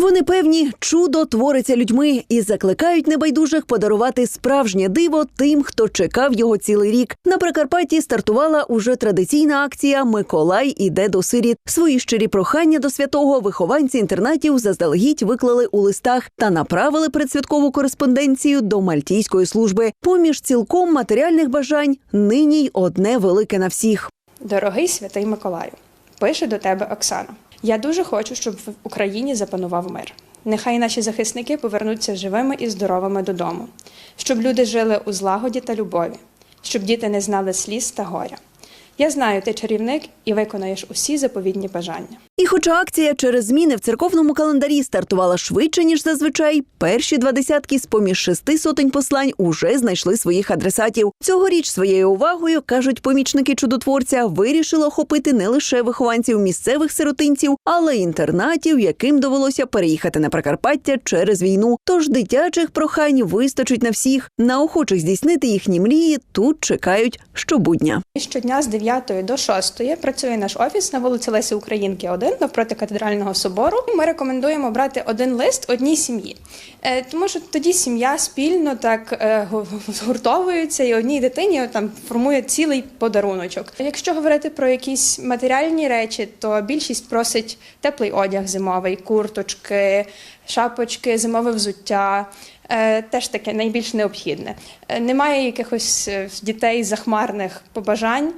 Вони певні, чудо твориться людьми і закликають небайдужих подарувати справжнє диво тим, хто чекав його цілий рік. На Прикарпатті стартувала уже традиційна акція Миколай іде до сиріт. Свої щирі прохання до святого вихованці інтернатів заздалегідь виклали у листах та направили предсвяткову кореспонденцію до мальтійської служби. Поміж цілком матеріальних бажань нині й одне велике на всіх. Дорогий святий Миколаю, пише до тебе Оксана. Я дуже хочу, щоб в Україні запанував мир. Нехай наші захисники повернуться живими і здоровими додому, щоб люди жили у злагоді та любові, щоб діти не знали сліз та горя. Я знаю, ти чарівник і виконаєш усі заповідні бажання. І хоча акція через зміни в церковному календарі стартувала швидше ніж зазвичай, перші два десятки з поміж шести сотень послань уже знайшли своїх адресатів. Цьогоріч своєю увагою кажуть помічники чудотворця, вирішили охопити не лише вихованців місцевих сиротинців, але й інтернатів, яким довелося переїхати на Прикарпаття через війну. Тож дитячих прохань вистачить на всіх. На охочих здійснити їхні мрії тут чекають щобудня. Щодня з 9 до 6 працює наш офіс на вулиці Лесі Українки 1 навпроти кафедрального собору. Ми рекомендуємо брати один лист одній сім'ї, Е, тому що тоді сім'я спільно так е, згуртовується і одній дитині там формує цілий подаруночок. Якщо говорити про якісь матеріальні речі, то більшість просить теплий одяг зимовий, курточки, шапочки, зимове взуття. Е, Теж таке найбільш необхідне. Немає якихось дітей захмарних побажань.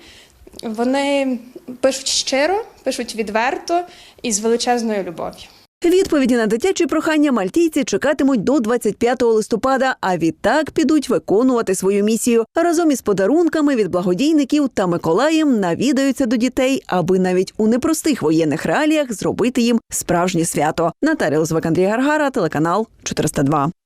Вони пишуть щиро, пишуть відверто і з величезною любов'ю. Відповіді на дитячі прохання мальтійці чекатимуть до 25 листопада, а відтак підуть виконувати свою місію. Разом із подарунками від благодійників та Миколаєм навідаються до дітей, аби навіть у непростих воєнних реаліях зробити їм справжнє свято. Наталія Лозвак, Андрій Гаргара, телеканал 402.